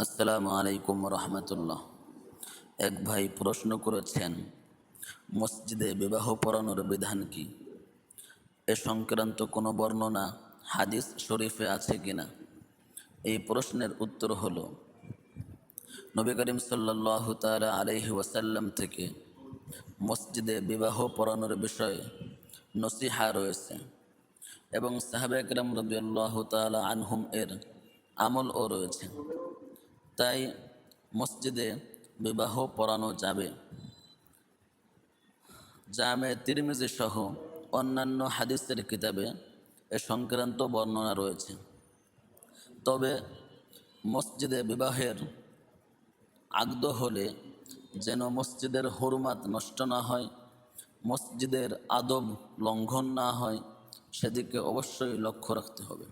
আসসালামু আলাইকুম রহমতুল্লাহ। এক ভাই প্রশ্ন করেছেন, মসজিদে বিবাহ পড়ানোর বিধান কি? এ সংক্রান্ত কোনো বর্ণনা হাদিস শরীফে আছে কিনা? এই প্রশ্নের উত্তর হল, নবী করিম সাল্লাহ তালা আলহি ওয়াসাল্লাম থেকে মসজিদে বিবাহ পড়ানোর বিষয়ে নসিহা রয়েছে এবং সাহাবে একরাম রবিআল্লাহ তালা আনহুম এর আমলও রয়েছে। তাই মসজিদে বিবাহ পড়ানো যাবে। জামে তিরমিজি সহ অন্যান্য হাদিসের কিতাবে এ সংক্রান্ত বর্ণনা রয়েছে। তবে মসজিদে বিবাহের আগ্দ হলে যেন মসজিদের হরমাত নষ্ট না হয়, মসজিদের আদব লঙ্ঘন না হয়, সেদিকে অবশ্যই লক্ষ্য রাখতে হবে।